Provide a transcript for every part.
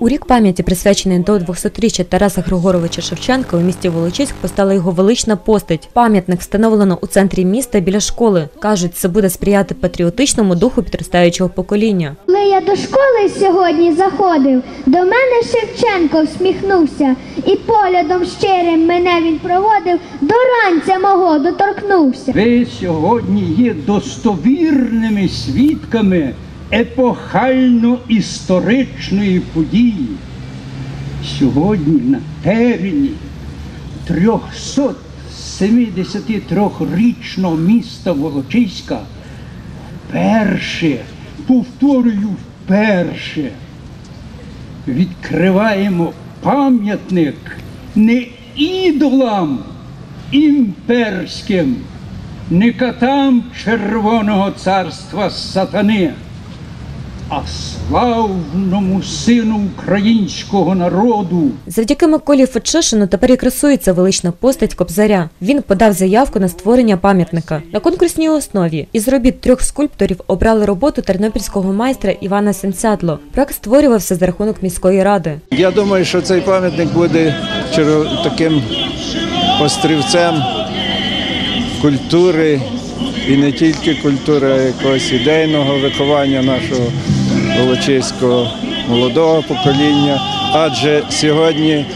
У рік пам'яті, присвячений до 200-річчя Тараса Григоровича Шевченка, у місті Волочиськ постала його велична постать. Пам'ятник встановлено у центрі міста біля школи. Кажуть, це буде сприяти патріотичному духу підростаючого покоління. Коли я до школи сьогодні заходив, до мене Шевченко всміхнувся, і поглядом щирим мене він проводив, до ранця мого доторкнувся. Ви сьогодні є достовірними свідками епохально-історичної події. Сьогодні на терені 373-річного міста Волочиська вперше, повторюю, вперше відкриваємо пам'ятник не ідолам імперським, не катам Червоного царства сатани, а славному сину українського народу. Завдяки Миколі Фетшишину тепер і красується велична постать Кобзаря. Він подав заявку на створення пам'ятника. На конкурсній основі із робіт трьох скульпторів обрали роботу тернопільського майстра Івана Сенцятло. Проект створювався за рахунок міської ради. Я думаю, що цей пам'ятник буде таким острівцем культури і не тільки культури, а якогось ідейного виховання нашого волочиського молодого покоління. Адже сьогодні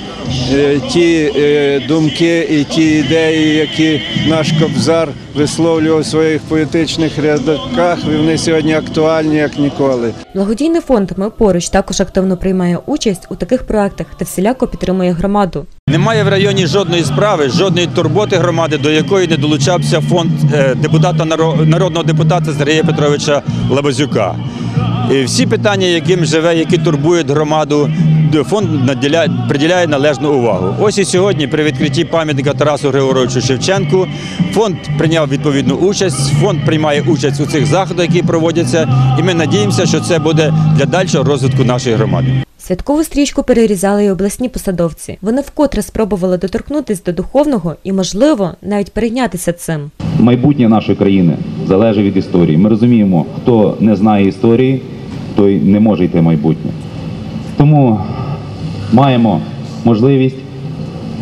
е, ті е, думки і ті ідеї, які наш Кобзар висловлював у своїх поетичних рядках, вони сьогодні актуальні як ніколи. Благодійний фонд Ми поруч також активно приймає участь у таких проектах та всіляко підтримує громаду. Немає в районі жодної справи, жодної турботи громади, до якої не долучався фонд е, депутата наро- народного депутата Сергія Петровича Лабазюка. І всі питання, яким живе, які турбують громаду, фонд наділяє, приділяє належну увагу. Ось і сьогодні, при відкритті пам'ятника Тарасу Григоровичу Шевченку, фонд прийняв відповідну участь. Фонд приймає участь у цих заходах, які проводяться, і ми надіємося, що це буде для дальшого розвитку нашої громади. Святкову стрічку перерізали й обласні посадовці. Вони вкотре спробували доторкнутись до духовного і, можливо, навіть перейнятися цим. майбутнє нашої країни залежить від історії. Ми розуміємо, хто не знає історії, той не може йти в майбутнє. Тому маємо можливість,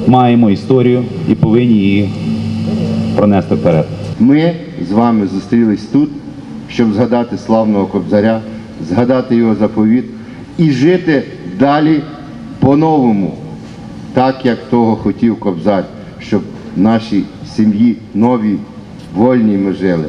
маємо історію і повинні її пронести вперед. Ми з вами зустрілись тут, щоб згадати славного Кобзаря, згадати його заповіт і жити далі по-новому, так як того хотів Кобзар, щоб нашій сім'ї новій, вольній ми жили.